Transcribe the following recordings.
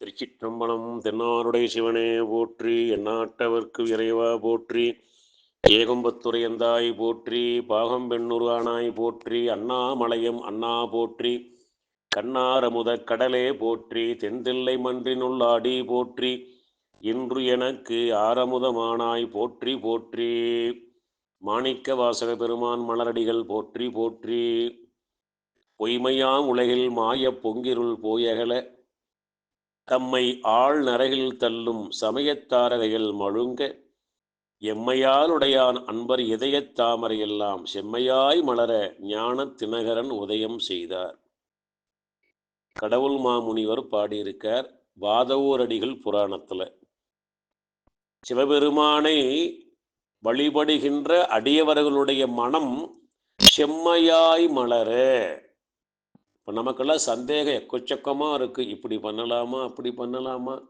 திருச்சிற்றம்பலம் தென்னாருடைய சிவனே போற்றி எண்ணாட்டவர்க்கு இறைவா போற்றி ஏகம்பத்துரையந்தாய் போற்றி பாகம்பெண்ணுருவானாய் போற்றி அண்ணாமலையம் அண்ணா போற்றி கண்ணாரமுத கடலே போற்றி தென்தில்லை மன்றினுள்ளாடி போற்றி இன்று எனக்கு ஆரமுதமானாய் போற்றி போற்றி. மாணிக்க வாசக பெருமான் மலரடிகள் போற்றி போற்றி. பொய்மையாம் உலகில் மாயப் பொங்கிருள் போயகல தம்மை ஆள் நரகில் தள்ளும் சமயத்தாரகைகள் மழுங்க எம்மையாலுடையான் அன்பர் இதயத் தாமரையெல்லாம் செம்மையாய் மலர ஞான தினகரன் உதயம் செய்தார். கடவுள் மாமுனிவர் பாடியிருக்கார் வாதவூரடிகள் புராணத்தில். சிவபெருமானை வழிபடுகின்ற அடியவர்களுடைய மனம் செம்மையாய் மலர இப்போ நமக்கெல்லாம் சந்தேகம் எக்கச்சக்கமாக இருக்குது இப்படி பண்ணலாமா அப்படி பண்ணலாமா?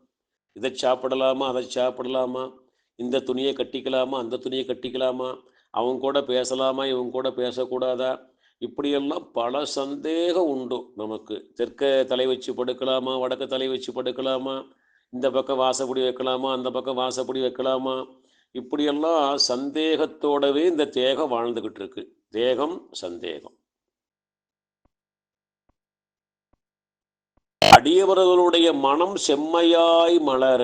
இதை சாப்பிடலாமா அதை சாப்பிடலாமா? இந்த துணியை கட்டிக்கலாமா அந்த துணியை கட்டிக்கலாமா? அவங்க கூட பேசலாமா இவங்க கூட பேசக்கூடாதா? இப்படியெல்லாம் பல சந்தேகம் உண்டு நமக்கு. தெற்க தலை வச்சு படுக்கலாமா வடக்க தலை வச்சு படுக்கலாமா? இந்த பக்கம் வாசப்படி வைக்கலாமா அந்த பக்கம் வாசப்படி வைக்கலாமா? இப்படியெல்லாம் சந்தேகத்தோடவே இந்த தேகம் வாழ்ந்துக்கிட்டு இருக்கு. தேகம் சந்தேகம். அடியவர்களுடைய மனம் செம்மையாய் மலர.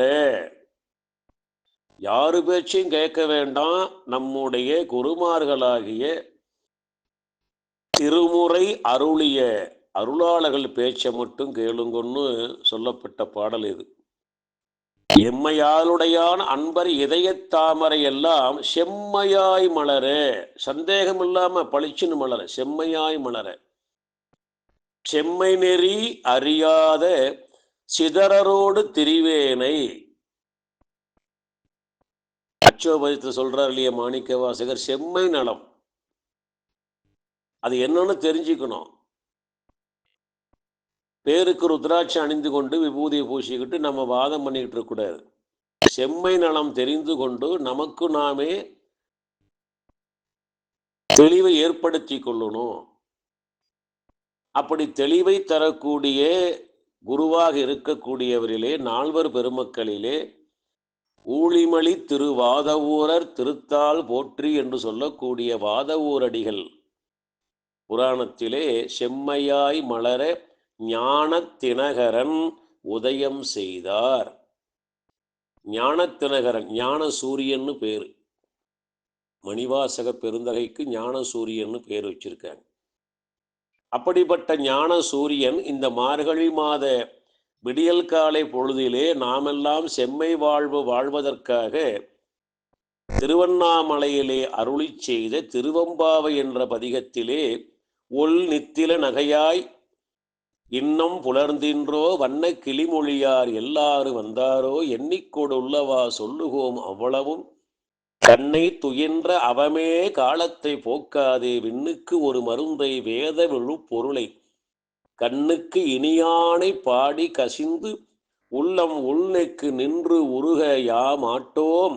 யாரு பேச்சையும் கேட்க வேண்டாம். நம்முடைய குருமார்களாகிய திருமுறை அருளிய அருளாளர்கள் பேச்சை மட்டும் கேளுங்கன்னு சொல்லப்பட்ட பாடல் இது. எம்மையாளுடையான் அன்பர் இதய தாமரை எல்லாம் செம்மையாய் மலர. சந்தேகம் இல்லாம பளிச்சுன்னு மலர. செம்மையாய் மலர. செம்மை நெறி அறியாத சிதறரோடு திரிவேனை. அச்சோபதித்து சொல்றார் இல்லையா மாணிக்க வாசகர் செம்மை நலம். அது என்னன்னு தெரிஞ்சுக்கணும். பேருக்கு ருத்ராட்சி அணிந்து கொண்டு விபூதியை பூசிக்கிட்டு நம்ம வாதம் பண்ணிக்கிட்டு இருக்கக்கூடாது செம்மை நலம் தெரிந்து கொண்டு நமக்கு நாமே தெளிவை ஏற்படுத்தி கொள்ளணும். அப்படி தெளிவை தரக்கூடிய குருவாக இருக்கக்கூடியவரிலே நால்வர் பெருமக்களிலே ஊழிமளி திரு வாதவூரர் திருத்தால் போற்றி என்று சொல்லக்கூடிய வாதவூரடிகள். புராணத்திலே செம்மையாய் மலர ஞானத்தினகரன் உதயம் செய்தார். ஞானத்தினகரன் ஞான சூரியன்னு பேர். மணிவாசக பெருந்தகைக்கு ஞான சூரியன்னு பேர் வச்சிருக்காங்க. அப்படிப்பட்ட ஞான சூரியன் இந்த மார்கழி மாத விடியல் காலை பொழுதிலே நாமெல்லாம் செம்மை வாழ்வு வாழ்வதற்காக திருவண்ணாமலையிலே அருளி செய்த திருவம்பாவை என்ற பதிகத்திலே ஒல் நித்தில நகையாய் இன்னும் புலர்ந்தின்றோ வண்ண கிளிமொழியார் எல்லாரும் வந்தாரோ எண்ணிக்கோடு உள்ளவா சொல்லுகோம் அவ்வளவும். கண்ணை துயின்ற அவமே காலத்தை போக்காதே விண்ணுக்கு ஒரு மருந்தை வேத விழு பொருளை. கண்ணுக்கு இனியானை பாடி கசிந்து உள்ளம் உள்நெக்கு நின்று உருக யாமாட்டோம்.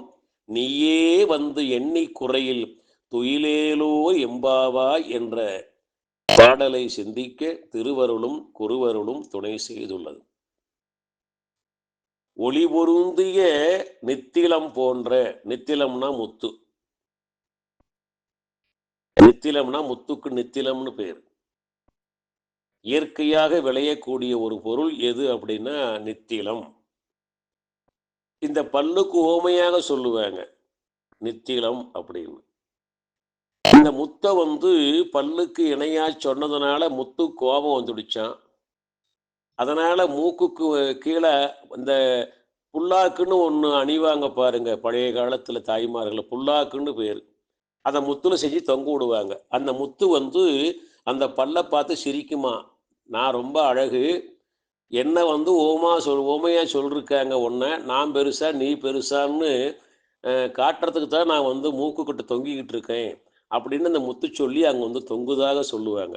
நீயே வந்து எண்ணி குறையில் துயிலேலோ எம்பாவா என்ற பாடலை சிந்திக்க திருவருளும் குருவருளும் துணை செய்துள்ளது. ஒளி பொருந்திய நித்திலம் போன்ற நித்திலம்னா முத்து. நித்திலம்னா முத்துக்கு நித்திலம்னு பேர். இயற்கையாக விளையக்கூடிய ஒரு பொருள் எது அப்படின்னா நித்திலம். இந்த பல்லுக்கு ஓமையாக சொல்லுவாங்க நித்திலம் அப்படின்னு. இந்த முத்தை வந்து பல்லுக்கு இணையா சொன்னதுனால முத்து கோபம் வந்துடுச்சான் அதனால மூக்குக்கு கீழே இந்த புல்லாக்குன்னு ஒன்று அணிவாங்க பாருங்க பழைய காலத்தில் தாய்மார்கள் புல்லாக்குன்னு பேர். அதை முத்துல செஞ்சு தொங்க விடுவாங்க. அந்த முத்து வந்து அந்த பல்லை பார்த்து சிரிக்குமா? நான் ரொம்ப அழகு. என்ன வந்து ஓமா சொல் ஓமையா சொல்லிருக்காங்க ஒன்றை நான் பெருசா நீ பெருசான்னு காட்டுறதுக்கு தான் நான் வந்து மூக்குக்கிட்ட தொங்கிக்கிட்டு இருக்கேன். அப்படின்னு அந்த முத்து சொல்லி அங்கே வந்து தொங்குதாக சொல்லுவாங்க.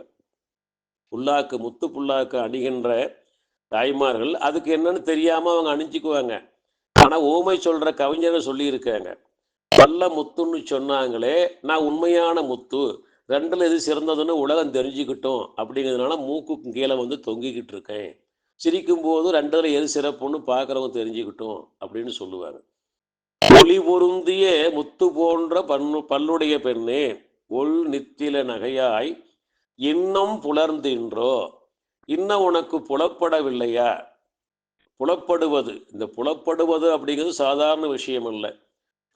புல்லாக்கு முத்து புல்லாக்கு அணிகின்ற தாய்மார்கள் அதுக்கு என்னன்னு தெரியாமல் அவங்க அணிஞ்சுக்குவாங்க. ஆனால் ஓமை சொல்கிற கவிஞர்கள் சொல்லியிருக்காங்க. நல்ல முத்துன்னு சொன்னாங்களே நான் உண்மையான முத்து. ரெண்டில் எது சிறந்ததுன்னு உலகம் தெரிஞ்சுக்கிட்டோம். அப்படிங்கிறதுனால மூக்கு கீழே வந்து தொங்கிக்கிட்டு இருக்கேன். சிரிக்கும் போது ரெண்டுல எது சிறப்புன்னு பார்க்குறவங்க தெரிஞ்சுக்கிட்டோம் அப்படின்னு சொல்லுவாங்க. ஒளி பொருந்திய முத்து போன்ற பன்னு பல்லுடைய பெண்ணே ஒள் நித்தில நகையாய் இன்னும் புலர்ந்தின்றோ இன்னும் உனக்கு புலப்படவில்லையா? புலப்படுவது. இந்த புலப்படுவது அப்படிங்கிறது சாதாரண விஷயம் அல்ல.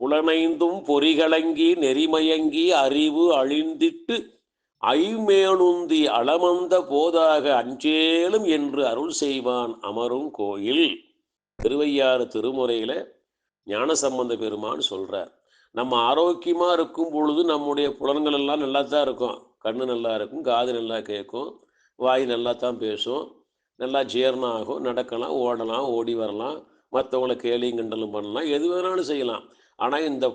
புலனைந்தும் பொறிகளங்கி நெறிமயங்கி அறிவு அழிந்திட்டு ஐமேனுந்தி அளமந்த போதாக அஞ்சேலும் என்று அருள் செய்வான் அமரும் கோயில். திருவையாறு திருமுறையில் ஞானசம்பந்த பெருமான் சொல்கிறார் நம்ம ஆரோக்கியமாக இருக்கும் பொழுது நம்முடைய புலன்கள் எல்லாம் நல்லா தான் இருக்கும். கண்ணு நல்லா இருக்கும் காது நல்லா கேட்கும். வாய் நல்லா தான் பேசும். நல்லா ஜீரணம் ஆகும். நடக்கலாம் ஓடலாம் ஓடி வரலாம். மற்றவங்களை கேலியும் கிண்டலும் பண்ணலாம். எது வேணாலும் செய்யலாம். ஆனால் இந்த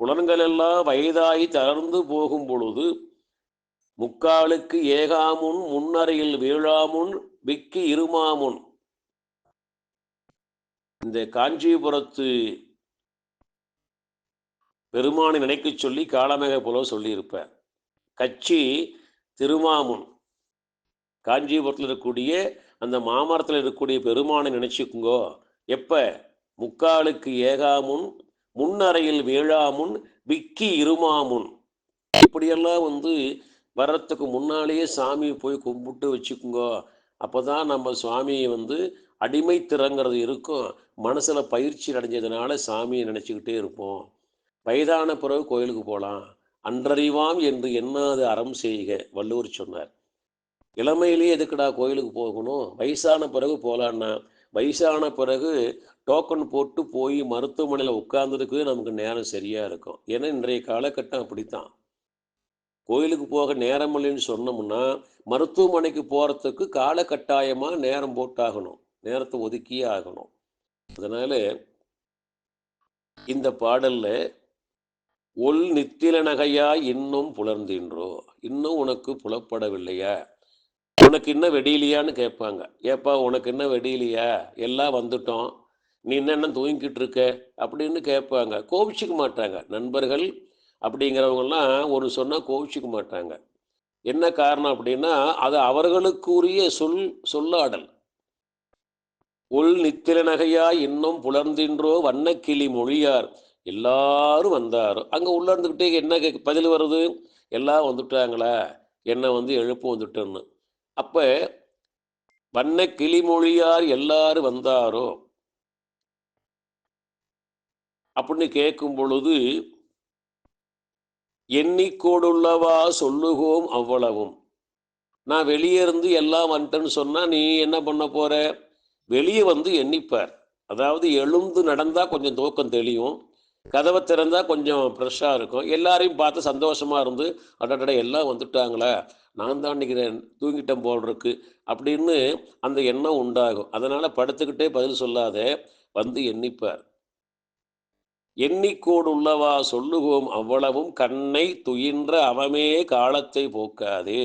புலன்கள் எல்லாம் வயதாகி தளர்ந்து போகும் பொழுது முக்காலுக்கு ஏகாமுன் முன்னறையில் வீழாமுன் விக்கி இருமாமுன். இந்த காஞ்சிபுரத்து பெருமானை நினைக்க சொல்லி காலமேக புலவ சொல்லியிருப்பார். கட்சி திருமாமுன். காஞ்சிபுரத்தில் இருக்கக்கூடிய அந்த மாமரத்தில் இருக்கக்கூடிய பெருமானை நினைச்சுக்குங்கோ. எப்போ? முக்காலுக்கு ஏகாமுன் முன்னறையில் வீழாமுன் விக்கி இருமாமுன். இப்படியெல்லாம் வந்து வர்றதுக்கு முன்னாலேயே சாமியை போய் கும்பிட்டு வச்சுக்குங்கோ. அப்போ தான் நம்ம சுவாமியை வந்து அடிமை திறங்கிறது இருக்கும். மனசில் பயிற்சி அடைஞ்சதுனால சாமியை நினச்சிக்கிட்டே இருப்போம். வயதான பிறகு கோயிலுக்கு போகலாம் அன்றறிவாம் என்று எண்ணாது அறம் செய்க வள்ளுவர் சொன்னார். இளமையிலேயே எதுக்குடா கோயிலுக்கு போகணும்? வயசான பிறகு போகலான்னா வயசான பிறகு டோக்கன் போட்டு போய் மருத்துவமனையில் உட்கார்ந்ததுக்கு நமக்கு நேரம் சரியாக இருக்கும். ஏன்னா இன்றைய காலகட்டம் அப்படித்தான். கோயிலுக்கு போக நேரம் இல்லைன்னு சொன்னோம்னா மருத்துவமனைக்கு போகிறதுக்கு கால கட்டாயமாக நேரம் போட்டாகணும். நேரத்தை ஒதுக்கியே ஆகணும். அதனால இந்த பாடல்ல ஒல் நித்தில நகையா இன்னும் புலர்ந்தின்றோ? இன்னும் உனக்கு புலப்படவில்லையா? உனக்கு இன்னும் வெடியிலையான்னு கேட்பாங்க. ஏப்பா உனக்கு என்ன வெடியிலையா? எல்லாம் வந்துட்டோம். நீ என்னென்ன தூங்கிக்கிட்டு இருக்க அப்படின்னு கேட்பாங்க. கோபிச்சிக்க மாட்டாங்க. நண்பர்கள் அப்படிங்கிறவங்கெல்லாம் ஒரு சொன்னால் கோபிச்சிக்க மாட்டாங்க. என்ன காரணம் அப்படின்னா அது அவர்களுக்குரிய சொல் சொல்லாடல். உள் நித்திர நகையா இன்னும் புலர்ந்தின்றோ வண்ணக்கிளி மொழியார். எல்லாரும் வந்தாரோ. அங்கே உள்ள இருந்துக்கிட்டே என்ன கே- பதில் வருது? எல்லாம் வந்துட்டாங்களா? என்ன வந்து எழுப்பு வந்துட்டேன்னு. அப்போ வண்ண கிளிமொழியார் எல்லாரும் வந்தாரோ? அப்படின்னு கேட்கும் பொழுது எண்ணிக்கோடுள்ளவா சொல்லுகோம் அவ்வளவும். நான் வெளியே இருந்து எல்லாம் வந்துட்டேன்னு சொன்னா நீ என்ன பண்ண போற? வெளியே வந்து எண்ணிப்பார். அதாவது எழுந்து நடந்தா கொஞ்சம் தூக்கம் தெளியும். கதவை திறந்தா கொஞ்சம் ஃப்ரெஷ்ஷாக இருக்கும். எல்லாரையும் பார்த்து சந்தோஷமா இருந்து அடடட எல்லாம் வந்துட்டாங்களா நான் தான் இன்னைக்கு தூங்கிட்டேன் போல் இருக்கு அப்படின்னு அந்த எண்ணம் உண்டாகும். அதனால் படுத்துக்கிட்டே பதில் சொல்லாத வந்து எண்ணிப்பார். எண்ணிக்கோடு உள்ளவா சொல்லுவோம் அவ்வளவும் கண்ணை துயின்ற அவமே காலத்தை போக்காதே.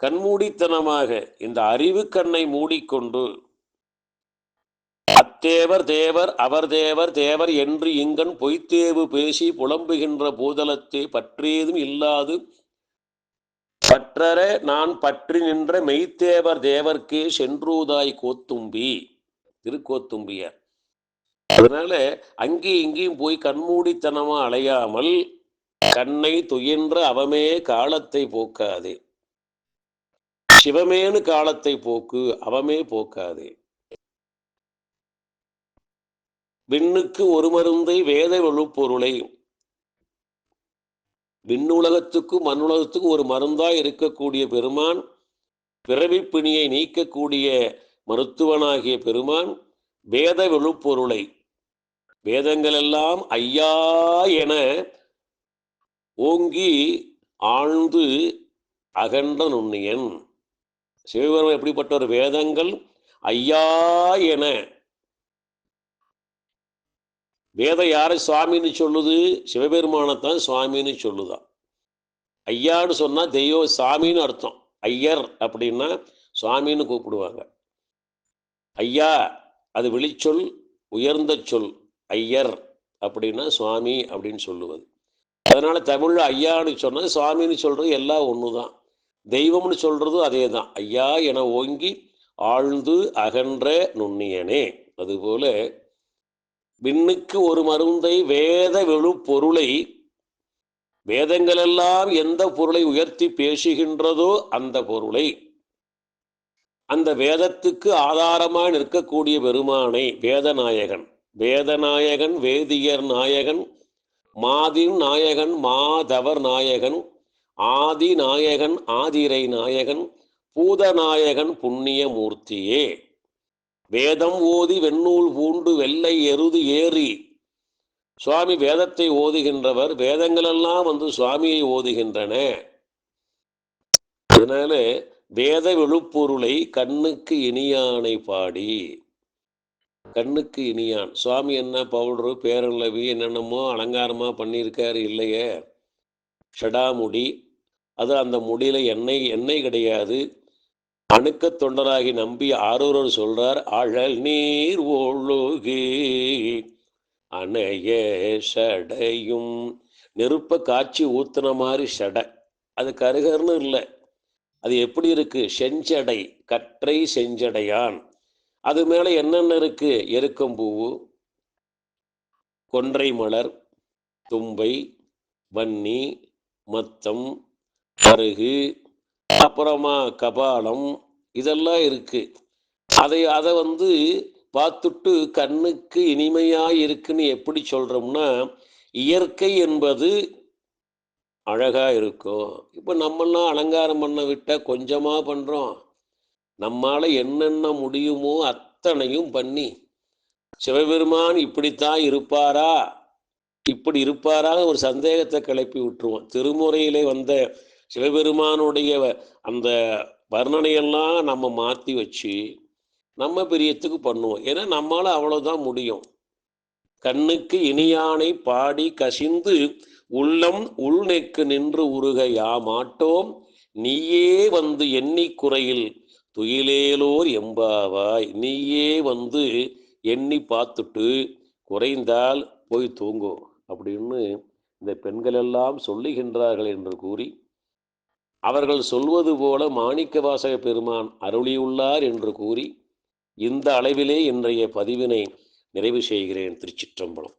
கண்மூடித்தனமாக இந்த அறிவு கண்ணை மூடிக்கொண்டு அத்தேவர் தேவர் அவர் தேவர் தேவர் என்று இங்கன் பொய்த்தேவு பேசி புலம்புகின்ற பூதலத்தை பற்றேதும் இல்லாது. பற்றற நான் பற்றி நின்ற மெய்த்தேவர் தேவர்க்கே சென்றூதாய் கோத்தும்பி திருக்கோத்தும்பியர். அதனால அங்கேயும் இங்கேயும் போய் கண்மூடித்தனமா அலையாமல் கண்ணை துயின்ற அவமே காலத்தை போக்காதே. சிவமேனு காலத்தை போக்கு அவமே போக்காதே. விண்ணுக்கு ஒரு மருந்தை வேத வெழுப்பொருளை விண்ணுலகத்துக்கும் மண்ணுலகத்துக்கும் ஒரு மருந்தாய் இருக்கக்கூடிய பெருமான் பிறவி பிணியை நீக்கக்கூடிய மருத்துவனாகிய பெருமான் வேத வெழுப்பொருளை வேதங்கள் எல்லாம் ஐயா என ஓங்கி ஆழ்ந்து அகன்ற நுண்ணியன். சிவபெருமான் எப்படிப்பட்ட ஒரு வேதங்கள் ஐயா என வேதம் யாரை சுவாமின்னு சொல்லுது? சிவபெருமானைத்தான் சுவாமின்னு சொல்லுதான் ஐயான்னு சொன்னால் தெய்வ சாமின்னு அர்த்தம். ஐயர் அப்படின்னா சுவாமின்னு கூப்பிடுவாங்க. ஐயா அது வெளிச்சொல் உயர்ந்த சொல் ஐயர் அப்படின்னா சுவாமி அப்படின்னு சொல்லுவது. அதனால் தமிழில் ஐயான்னு சொன்னது சுவாமின்னு சொல்கிறது எல்லாம் ஒன்று தான் தெய்வம்னு சொல்கிறதும் அதே தான் ஐயா என ஓங்கி ஆழ்ந்து அகன்ற நுண்ணியனே. அதுபோல விண்ணுக்கு ஒரு மருந்தை வேத வெழு பொருளை வேதங்களெல்லாம் எந்த பொருளை உயர்த்தி பேசுகின்றதோ அந்த பொருளை அந்த வேதத்துக்கு ஆதாரமாய் நிற்கக்கூடிய பெருமானை வேதநாயகன் வேதநாயகன் வேதியர் நாயகன் மாதின் நாயகன் மாதவர் நாயகன் ஆதி நாயகன் ஆதிரை நாயகன் பூதநாயகன் புண்ணியமூர்த்தியே வேதம் ஓதி வெண்ணூல் பூண்டு வெள்ளை எருது ஏறி சுவாமி வேதத்தை ஓதுகின்றவர் வேதங்களெல்லாம் வந்து சுவாமியை ஓதுகின்றன. அதனால வேத விழுப்பொருளை கண்ணுக்கு இனியானை பாடி. கண்ணுக்கு இனியான். சுவாமி என்ன பவுடரு பேரளவி என்னென்னமோ அலங்காரமாக பண்ணியிருக்காரு இல்லையே. ஷடாமுடி. அது அந்த முடியில எண்ணெய் எண்ணெய் கிடையாது. அணுக்க தொண்டராகி நம்பி ஆரூரர் சொல்றார் அழல் நீர் ஒழுகி அணைய சடையும். நெருப்ப காய்ச்சி ஊத்துன மாதிரி சடை. அது கருகர்னு இல்லை. அது எப்படி இருக்கு? செஞ்சடை கற்றை செஞ்சடையான். அது மேலே என்னென்ன இருக்கு? எருக்கம்பூவு கொன்றை மலர் தும்பை வன்னி மத்தம் பருகு அப்புறமா கபாலம் இதெல்லாம் இருக்கு. அதை அதை வந்து பார்த்துட்டு கண்ணுக்கு இனிமையாக இருக்குன்னு எப்படி சொல்கிறோம்னா இயற்கை என்பது அழகாக இருக்கும். இப்போ நம்மெல்லாம் அலங்காரம் பண்ண விட்டால் கொஞ்சமாக பண்ணுறோம் நம்மால் என்னென்ன முடியுமோ அத்தனையும் பண்ணி சிவபெருமான் இப்படித்தான் இருப்பாரா? இப்படி இருப்பாரா ஒரு சந்தேகத்தை கிளப்பி விட்டுருவோம். திருமுறையிலே வந்த சிவபெருமானுடைய அந்த வர்ணனையெல்லாம் நம்ம மாற்றி வச்சு நம்ம பிரியத்துக்கு பண்ணுவோம். ஏன்னா நம்மளால் அவ்வளோதான் முடியும். கண்ணுக்கு இனியானை பாடி கசிந்து உள்ளம் உள்நெக்கு நின்று உருக யாமாட்டோம் நீயே வந்து எண்ணி குறையில் துயிலேலோர் எம்பாவாய். நீயே வந்து எண்ணி பார்த்துட்டு குறைந்தால் போய் தூங்கும். அப்படின்னு இந்த பெண்கள் எல்லாம் சொல்லுகின்றார்கள் என்று கூறி அவர்கள் சொல்வது போல மாணிக்க வாசக பெருமான் அருளியுள்ளார் என்று கூறி இந்த அளவிலே இன்றைய பதிவினை நிறைவு செய்கிறேன் திருச்சிற்றம்பலம்.